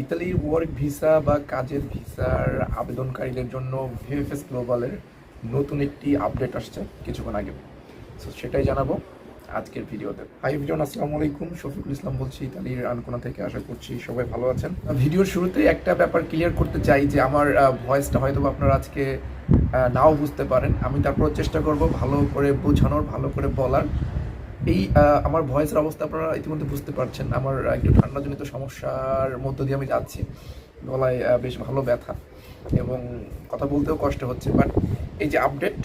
ইতালির work visa বা কাজের ভিসার আবেদনকারীদের জন্য ভিএফএস গ্লোবালের নতুন একটি আপডেট আসছে কিছুক্ষণ আগে। সো সেটাই জানাব আজকের ভিডিওতে। হাই ভিডিওন আসসালামু আলাইকুম। শফিকুল ইসলাম বলছি, ইতালির আনকোনা থেকে আশা করছি সবাই ভালো আছেন। ভিডিওর শুরুতে একটা ব্যাপার ক্লিয়ার করতে চাই যে আমার ভয়েসটা হয়তো আপনারা আজকে নাও বুঝতে পারেন। আমি তারপর চেষ্টা করব ভালো করে বোঝানোর, ভালো করে বলার। এই আমার ভয়েসের অবস্থা আপনারা ইতিমধ্যে বুঝতে পারছেন। আমার একটু ঠান্ডাজনিত সমস্যার মধ্য দিয়ে আমি যাচ্ছি। গলায় বেশ ভালো ব্যথা এবং কথা বলতেও কষ্ট হচ্ছে। বাট এই যে আপডেট,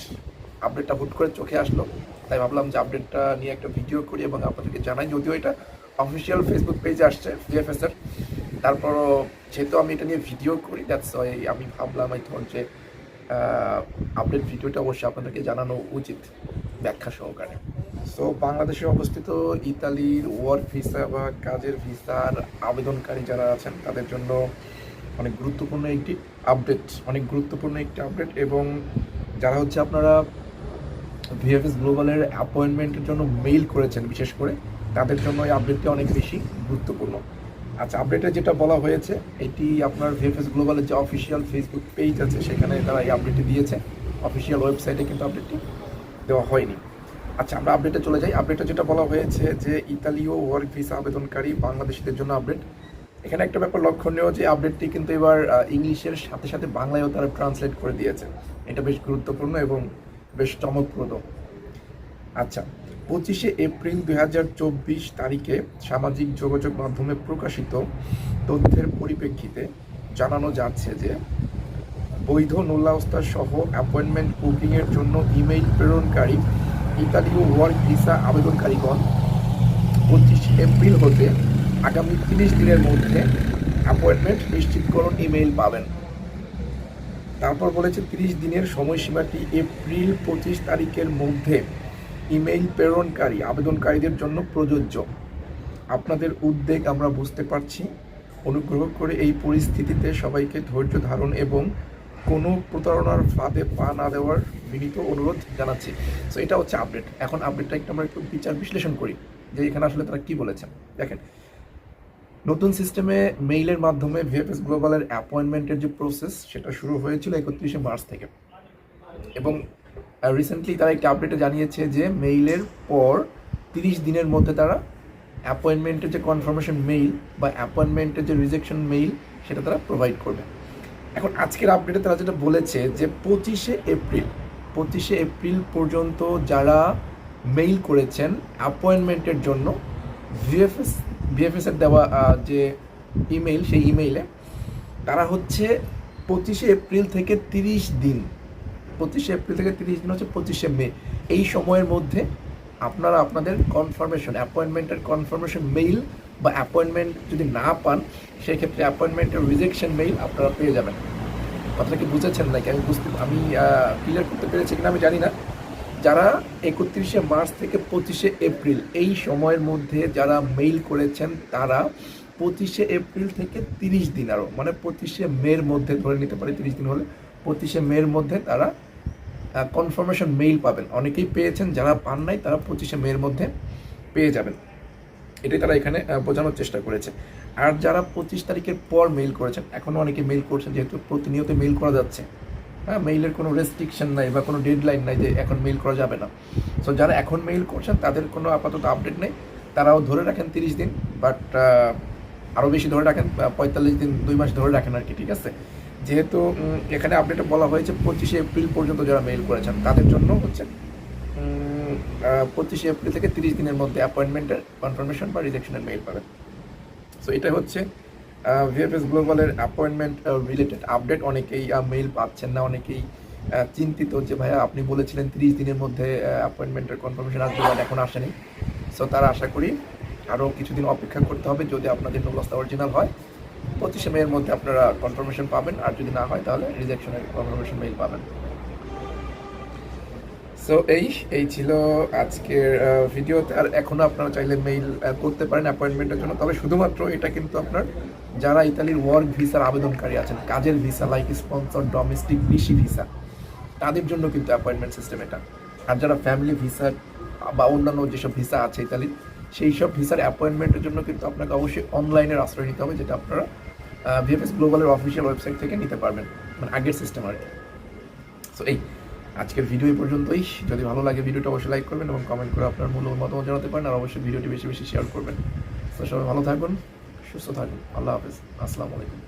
আপডেটটা হুট করে চোখে আসলো। তাই ভাবলাম যে আপডেটটা নিয়ে একটা ভিডিও করি এবং আপনাদেরকে জানাই। যদিও এটা অফিসিয়াল ফেসবুক পেজে আসছে ভিএফএস এর। তারপরও যেহেতু আমি এটা নিয়ে ভিডিও করি দ্যাটস ওয়াই আমি ভাবলাম এই ধর যে আপডেট ভিডিওটা অবশ্যই আপনাদেরকে জানানো উচিত ব্যাখ্যা সহকারে। সো বাংলাদেশে অবস্থিত ইতালির ওয়ার্ক ভিসা বা কাজের ভিসার আবেদনকারী যারা আছেন, তাদের জন্য অনেক গুরুত্বপূর্ণ একটি আপডেট অনেক গুরুত্বপূর্ণ একটি আপডেট এবং যারা হচ্ছে আপনারা ভিএফএস গ্লোবালের অ্যাপয়েন্টমেন্টের জন্য মেইল করেছেন, বিশেষ করে, তাদের জন্য এই আপডেটটি অনেক বেশি গুরুত্বপূর্ণ। আচ্ছা আপডেটে যেটা বলা হয়েছে, এটি আপনার ভিএফএস গ্লোবালের যে অফিসিয়াল ফেসবুক পেজ আছে, সেখানে তারা এই আপডেটটি দিয়েছে। অফিসিয়াল ওয়েবসাইটে কিন্তু আপডেটটি দেওয়া হয়নি। আচ্ছা আমরা আপডেটে চলে যাই। আপডেটে যেটা বলা হয়েছে যে ইতালীয় ওয়ার্ক ভিসা আবেদনকারী বাংলাদেশিদের জন্য আপডেট এখানে একটা ব্যাপার লক্ষণীয় যে আপডেটটি কিন্তু এবার ইংলিশের সাথে সাথে বাংলায়ও তারা ট্রান্সলেট করে দিয়েছে। এটা বেশ গুরুত্বপূর্ণ এবং বেশ চমকপ্রদ। আচ্ছা পঁচিশে এপ্রিল দু হাজার চব্বিশ তারিখে সামাজিক যোগাযোগ মাধ্যমে প্রকাশিত তথ্যের পরিপ্রেক্ষিতে জানানো যাচ্ছে যে বৈধ নোল্লাওস্তা সহ অ্যাপয়েন্টমেন্ট বুকিংয়ের জন্য ইমেইল প্রেরণকারী ইতালীয় ওয়ার্ক ভিসা আবেদনকারীগণ পঁচিশ এপ্রিল হতে আগামী তিরিশ দিনের মধ্যে অ্যাপয়েন্টমেন্ট নিশ্চিতকরণ ইমেইল পাবেন। তারপর বলেছে তিরিশ দিনের সময়সীমাটি এপ্রিল পঁচিশ তারিখের মধ্যে ইমেইল প্রেরণকারী, আবেদনকারীদের জন্য প্রযোজ্য। আপনাদের উদ্বেগ আমরা বুঝতে পারছি। অনুগ্রহ করে এই পরিস্থিতিতে সবাইকে ধৈর্য ধারণ এবং কোনো প্রতারণার ফাঁদে পা না দেওয়ার বিনীত অনুরোধ জানাচ্ছি। সো এটা হচ্ছে আপডেট এখন আপডেটটা একটু আমরা একটু বিচার বিশ্লেষণ করি, যে এখানে আসলে তারা কি বলেছেন। দেখেন, নতুন সিস্টেমে মেইলের মাধ্যমে ভিএফএস গ্লোবালের অ্যাপয়েন্টমেন্টের যে প্রসেস সেটা শুরু হয়েছিল একত্রিশে মার্চ থেকে। এবং রিসেন্টলি তারা একটি আপডেটে জানিয়েছে যে মেইলের পর তিরিশ দিনের মধ্যে তারা অ্যাপয়েন্টমেন্টের যে কনফার্মেশন মেইল বা অ্যাপয়েন্টমেন্টের যে রিজেকশন মেইল সেটা তারা প্রোভাইড করবে। এখন আজকের আপডেটে তারা যেটা বলেছে যে পঁচিশে এপ্রিল পঁচিশে এপ্রিল পর্যন্ত যারা মেইল করেছেন অ্যাপয়েন্টমেন্টের জন্য, ভিএফএস ভিএফএস এর দেওয়া যে ইমেইল, সেই ইমেইলে, তারা হচ্ছে পঁচিশে এপ্রিল থেকে তিরিশ দিন, পঁচিশে এপ্রিল থেকে তিরিশ দিন হচ্ছে পঁচিশে মে, এই সময়ের মধ্যে আপনারা আপনাদের কনফার্মেশন অ্যাপয়েন্টমেন্টের কনফার্মেশন মেইল বা অ্যাপয়েন্টমেন্ট যদি না পান, সেক্ষেত্রে অ্যাপয়েন্টমেন্টের রিজেকশন মেইল আপনারা পেয়ে যাবেন। কথাটা কি বুঝেছেন নাকি? আমি বুঝতে আমি ক্লিয়ার করতে পেরেছি কিনা আমি জানি না। যারা একত্রিশে মার্চ থেকে পঁচিশে এপ্রিল, এই সময়ের মধ্যে যারা মেইল করেছেন, তারা পঁচিশে এপ্রিল থেকে তিরিশ দিন আরও মানে পঁচিশে মের মধ্যে ধরে নিতে পারে, তিরিশ দিন হলে পঁচিশে মের মধ্যে তারা কনফার্মেশন মেইল পাবেন। অনেকেই পেয়েছেন, যারা পান নাই, তারা পঁচিশে মের মধ্যে পেয়ে যাবেন। এটাই তারা এখানে বোঝানোর চেষ্টা করেছে। আর যারা পঁচিশ তারিখের পর মেইল করেছেন এখনও অনেকে মেইল করছেন যেহেতু প্রতিনিয়ত মেইল করা যাচ্ছে। হ্যাঁ মেইলের কোনো রেস্ট্রিকশন নাই বা কোনো ডেডলাইন নাই যে এখন মেইল করা যাবে না। সো যারা এখন মেইল করছেন, তাদের কোনো আপাতত আপডেট নেই। তারাও ধরে রাখেন তিরিশ দিন বাট আরও বেশি ধরে রাখেন পঁয়তাল্লিশ দিন, দুই মাস ধরে রাখেন আর কি, ঠিক আছে? যেহেতু এখানে আপডেটে বলা হয়েছে পঁচিশে এপ্রিল পর্যন্ত যারা মেইল করেছেন, তাদের জন্য হচ্ছে পঁচিশে এপ্রিল থেকে তিরিশ দিনের মধ্যে অ্যাপয়েন্টমেন্টের কনফার্মেশন বা রিজেকশনের মেইল পাবেন। সো এটা হচ্ছে ভিএফএস গ্লোবালের অ্যাপয়েন্টমেন্ট রিলেটেড আপডেট অনেকেই মেইল পাচ্ছেন না, অনেকেই চিন্তিত যে ভাইয়া আপনি বলেছিলেন তিরিশ দিনের মধ্যে অ্যাপয়েন্টমেন্টের কনফার্মেশন আসবে বাট এখন আসেনি। সো তারা আশা করি আরও কিছুদিন অপেক্ষা করতে হবে যদি আপনাদের নবস্তা অরিজিনাল হয়। পঁচিশে মেয়ের মধ্যে আপনারা কনফার্মেশন পাবেন, আর যদি না হয় তাহলে রিজেকশনের কনফার্মেশন মেইল পাবেন। সো এই এই ছিল আজকের ভিডিওতে আর এখনও আপনারা চাইলে মেইল করতে পারেন অ্যাপয়েন্টমেন্টের জন্য। তবে শুধুমাত্র এটা কিন্তু আপনার, যারা ইতালির ওয়ার্ক ভিসার আবেদনকারী আছেন, কাজের ভিসা লাইক স্পন্সর ডোমেস্টিক কৃষি ভিসা তাদের জন্য কিন্তু অ্যাপয়েন্টমেন্ট সিস্টেম এটা। আর যারা ফ্যামিলি ভিসা বা অন্যান্য যেসব ভিসা আছে ইতালির, সেই সব ভিসার অ্যাপয়েন্টমেন্টের জন্য কিন্তু আপনাকে অবশ্যই অনলাইনের আশ্রয় নিতে হবে, যেটা আপনারা ভিএফএস গ্লোবালের অফিসিয়াল ওয়েবসাইট থেকে নিতে পারবেন। মানে আগের সিস্টেম আর কি। সো এই। আজকের ভিডিও পর্যন্তই। যদি ভালো লাগে ভিডিওটা অবশ্যই লাইক করবেন এবং কমেন্ট করে আপনার মূল মতামত জানাতে পারেন, আর অবশ্যই ভিডিওটি বেশি বেশি শেয়ার করবেন। তো সবাই ভালো থাকুন, সুস্থ থাকুন। আল্লাহ হাফেজ। আসসালামু আলাইকুম।